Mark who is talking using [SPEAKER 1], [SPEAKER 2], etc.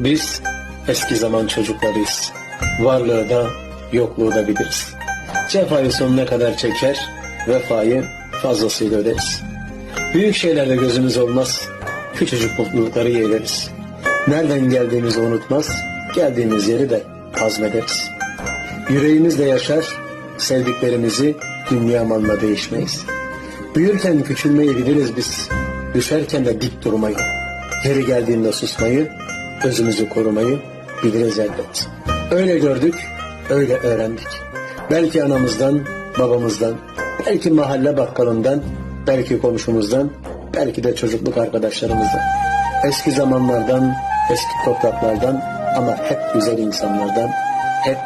[SPEAKER 1] Biz eski zaman çocuklarıyız. Varlığı da yokluğu da biliriz. Cefayı sonuna kadar çeker, vefayı fazlasıyla öderiz. Büyük şeylerde gözümüz olmaz, küçücük mutlulukları yeğleriz. Nereden geldiğimizi unutmaz, geldiğimiz yeri de hazmederiz. Yüreğimizle yaşar, sevdiklerimizi dünya malına değişmeyiz. Büyürken küçülmeyi biliriz biz, düşerken de dik durmayı. Yeri geldiğinde susmayı, özümüzü korumayı biliriz elbet. Öyle gördük, öyle öğrendik. Belki anamızdan, babamızdan, belki mahalle bakkalından, belki komşumuzdan, belki de çocukluk arkadaşlarımızdan. Eski zamanlardan, eski topraklardan ama hep güzel insanlardan, hep